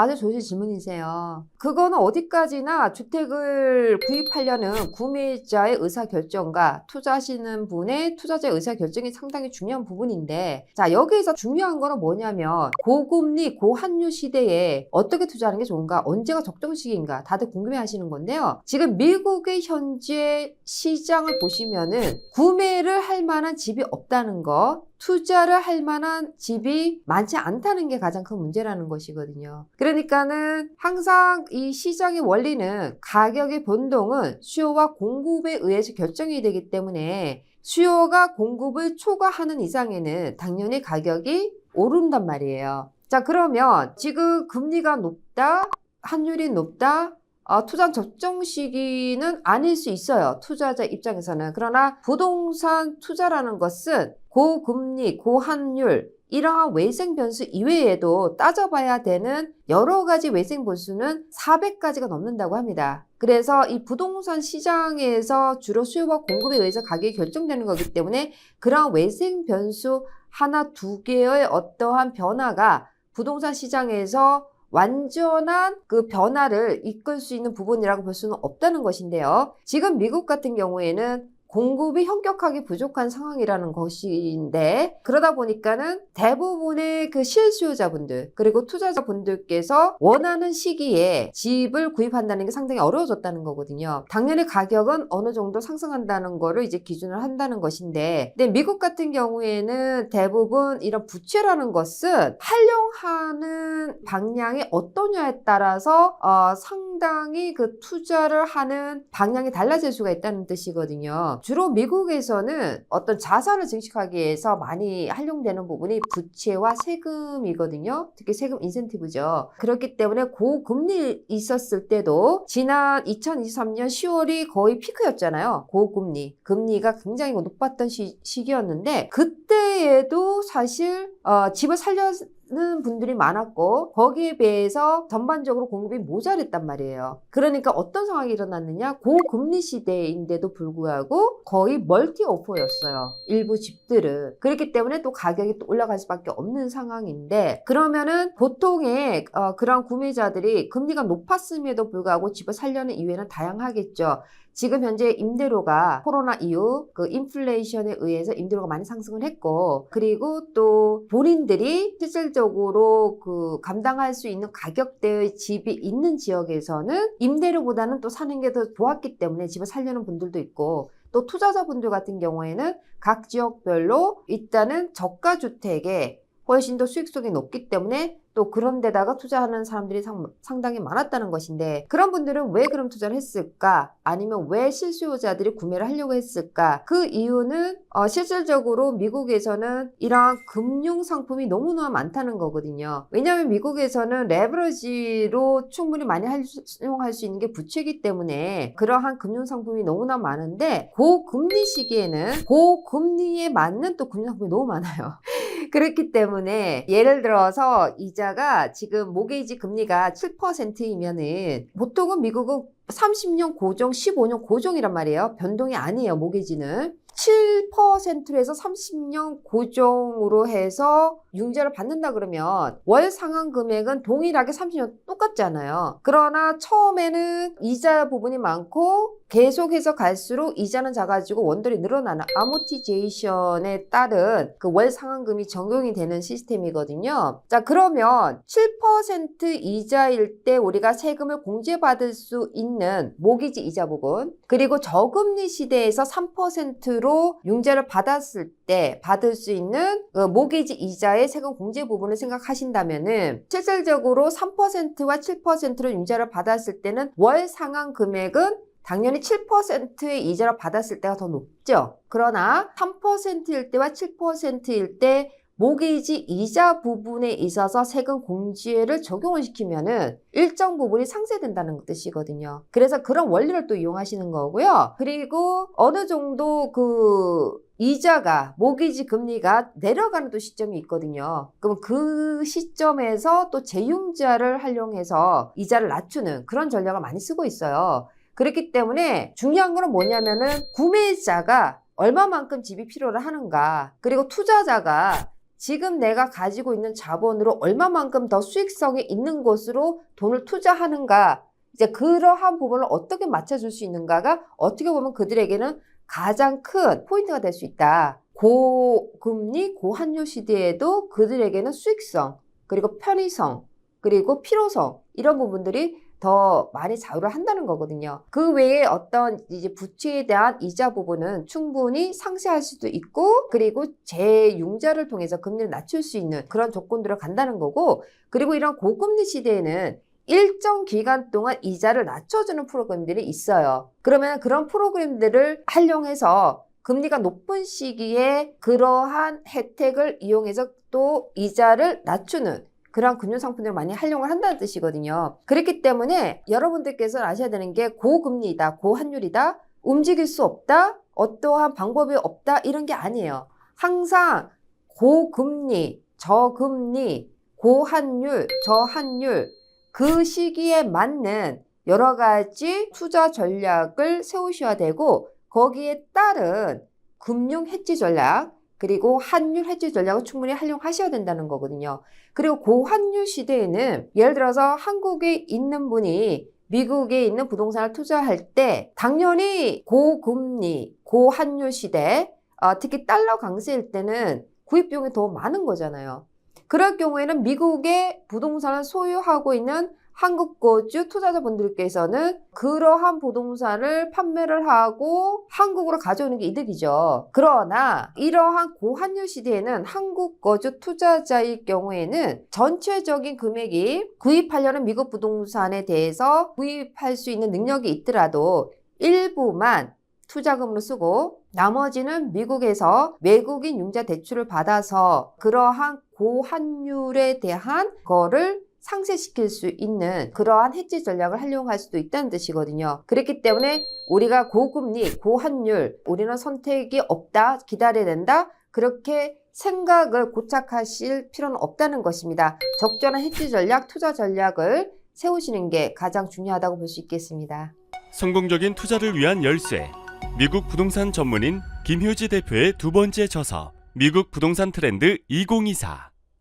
아주 좋으신 질문이세요. 그거는 어디까지나 주택을 구입하려는 구매자의 의사결정과 투자하시는 분의 투자자의 의사결정이 상당히 중요한 부분인데, 자, 여기에서 중요한 거는 뭐냐면, 고금리, 고환율 시대에 어떻게 투자하는 게 좋은가, 언제가 적정 시기인가, 다들 궁금해 하시는 건데요. 지금 미국의 현재 시장을 보시면은, 구매를 할 만한 집이 없다는 거, 투자를 할 만한 집이 많지 않다는 게 가장 큰 문제라는 것이거든요. 그러니까는 항상 이 시장의 원리는 가격의 변동은 수요와 공급에 의해서 결정이 되기 때문에 수요가 공급을 초과하는 이상에는 당연히 가격이 오른단 말이에요. 자, 그러면 지금 금리가 높다, 환율이 높다, 어, 투자 적정 시기는 아닐 수 있어요. 투자자 입장에서는. 그러나 부동산 투자라는 것은 고금리, 고환율, 이러한 외생 변수 이외에도 따져봐야 되는 여러 가지 외생 변수는 400가지가 넘는다고 합니다. 그래서 이 부동산 시장에서 주로 수요와 공급에 의해서 가격이 결정되는 거기 때문에 그러한 외생 변수 하나, 두 개의 어떠한 변화가 부동산 시장에서 완전한 그 변화를 이끌 수 있는 부분이라고 볼 수는 없다는 것인데요. 지금 미국 같은 경우에는 공급이 현격하게 부족한 상황이라는 것인데 그러다 보니까는 대부분의 그 실수요자분들 그리고 투자자분들께서 원하는 시기에 집을 구입한다는 게 상당히 어려워졌다는 거거든요. 당연히 가격은 어느 정도 상승한다는 거를 이제 기준을 한다는 것인데 근데 미국 같은 경우에는 대부분 이런 부채라는 것은 활용하는 방향이 어떠냐에 따라서 어, 상 당히 그 투자를 하는 방향이 달라질 수가 있다는 뜻이거든요. 주로 미국에서는 어떤 자산을 증식하기 위해서 많이 활용되는 부분이 부채와 세금이거든요. 특히 세금 인센티브죠. 그렇기 때문에 고금리 있었을 때도 지난 2023년 10월이 거의 피크였잖아요. 고금리. 금리가 굉장히 높았던 시, 시기였는데 그 때에도 사실 어, 집을 살려 는 분들이 많았고 거기에 비해서 전반적으로 공급이 모자랬단 말이에요. 그러니까 어떤 상황이 일어났느냐? 고금리 시대인데도 불구하고 거의 멀티 오퍼였어요. 일부 집들은. 그렇기 때문에 또 가격이 또 올라갈 수밖에 없는 상황인데 그러면은 보통의 어, 그런 구매자들이 금리가 높았음에도 불구하고 집을 살려는 이유는 다양하겠죠. 지금 현재 임대료가 코로나 이후 그 인플레이션에 의해서 임대료가 많이 상승을 했고 그리고 또 본인들이 실질적으로 그 감당할 수 있는 가격대의 집이 있는 지역에서는 임대료보다는 또 사는 게 더 좋았기 때문에 집을 살려는 분들도 있고 또 투자자분들 같은 경우에는 각 지역별로 일단은 저가 주택에 훨씬 더 수익성이 높기 때문에 또 그런 데다가 투자하는 사람들이 상, 상당히 많았다는 것인데 그런 분들은 왜 그런 투자를 했을까? 아니면 왜 실수요자들이 구매를 하려고 했을까? 그 이유는 어, 실질적으로 미국에서는 이러한 금융 상품이 너무나 많다는 거거든요. 왜냐하면 미국에서는 레버리지로 충분히 많이 활용할 수 있는 게 부채이기 때문에 그러한 금융 상품이 너무나 많은데 고금리 시기에는 고금리에 맞는 또 금융 상품이 너무 많아요. 그렇기 때문에 예를 들어서 이자가 지금 모게이지 금리가 7%이면은 보통은 미국은 30년 고정, 15년 고정이란 말이에요. 변동이 아니에요, 모게지는. 7%에서 30년 고정으로 해서 융자를 받는다 그러면 월 상환 금액은 동일하게 30년 똑같잖아요. 그러나 처음에는 이자 부분이 많고 계속해서 갈수록 이자는 작아지고 원들이 늘어나는 아모티제이션에 따른 그 월 상환금이 적용이 되는 시스템이거든요. 자, 그러면 7% 이자일 때 우리가 세금을 공제받을 수 있는 모기지 이자 부분, 그리고 저금리 시대에서 3%로 융자를 받았을 때 받을 수 있는 그 모기지 이자의 세금 공제 부분을 생각하신다면은 실질적으로 3%와 7%로 융자를 받았을 때는 월 상환 금액은 당연히 7%의 이자를 받았을 때가 더 높죠. 그러나 3%일 때와 7%일 때 모기지 이자 부분에 있어서 세금 공제를 적용을 시키면은 일정 부분이 상쇄된다는 뜻이거든요. 그래서 그런 원리를 또 이용하시는 거고요. 그리고 어느 정도 그 이자가 모기지 금리가 내려가는 또 시점이 있거든요. 그럼 그 시점에서 또 재융자를 활용해서 이자를 낮추는 그런 전략을 많이 쓰고 있어요. 그렇기 때문에 중요한 거는 뭐냐면은 구매자가 얼마만큼 집이 필요를 하는가 그리고 투자자가 지금 내가 가지고 있는 자본으로 얼마만큼 더 수익성이 있는 곳으로 돈을 투자하는가 이제 그러한 부분을 어떻게 맞춰줄 수 있는가가 어떻게 보면 그들에게는 가장 큰 포인트가 될 수 있다. 고금리, 고환율 시대에도 그들에게는 수익성, 그리고 편의성, 그리고 필요성, 이런 부분들이 더 많이 좌우를 한다는 거거든요. 그 외에 어떤 이제 부채에 대한 이자 부분은 충분히 상쇄할 수도 있고, 그리고 재융자를 통해서 금리를 낮출 수 있는 그런 조건들을 간다는 거고, 그리고 이런 고금리 시대에는 일정 기간 동안 이자를 낮춰주는 프로그램들이 있어요. 그러면 그런 프로그램들을 활용해서 금리가 높은 시기에 그러한 혜택을 이용해서 또 이자를 낮추는 그런 금융상품들을 많이 활용을 한다는 뜻이거든요. 그렇기 때문에 여러분들께서 아셔야 되는 게 고금리다, 고환율이다, 움직일 수 없다, 어떠한 방법이 없다, 이런 게 아니에요. 항상 고금리, 저금리, 고환율, 저환율, 그 시기에 맞는 여러 가지 투자 전략을 세우셔야 되고 거기에 따른 금융 해지 전략 그리고 환율 해지 전략을 충분히 활용하셔야 된다는 거거든요. 그리고 고환율 시대에는 예를 들어서 한국에 있는 분이 미국에 있는 부동산을 투자할 때 당연히 고금리, 고환율 시대, 어, 특히 달러 강세일 때는 구입 비용이 더 많은 거잖아요. 그럴 경우에는 미국의 부동산을 소유하고 있는 한국 거주 투자자분들께서는 그러한 부동산을 판매를 하고 한국으로 가져오는 게 이득이죠. 그러나 이러한 고환율 시대에는 한국 거주 투자자일 경우에는 전체적인 금액이 구입하려는 미국 부동산에 대해서 구입할 수 있는 능력이 있더라도 일부만 투자금으로 쓰고 나머지는 미국에서 외국인 융자 대출을 받아서 그러한 고환율에 대한 거를 상쇄시킬 수 있는 그러한 해지 전략을 활용할 수도 있다는 뜻이거든요. 그렇기 때문에 우리가 고금리, 고환율, 우리는 선택이 없다, 기다려야 된다, 그렇게 생각을 고착하실 필요는 없다는 것입니다. 적절한 해지 전략, 투자 전략을 세우시는 게 가장 중요하다고 볼 수 있겠습니다. 성공적인 투자를 위한 열쇠. 미국 부동산 전문인 김효지 대표의 두 번째 저서 미국 부동산 트렌드 2024.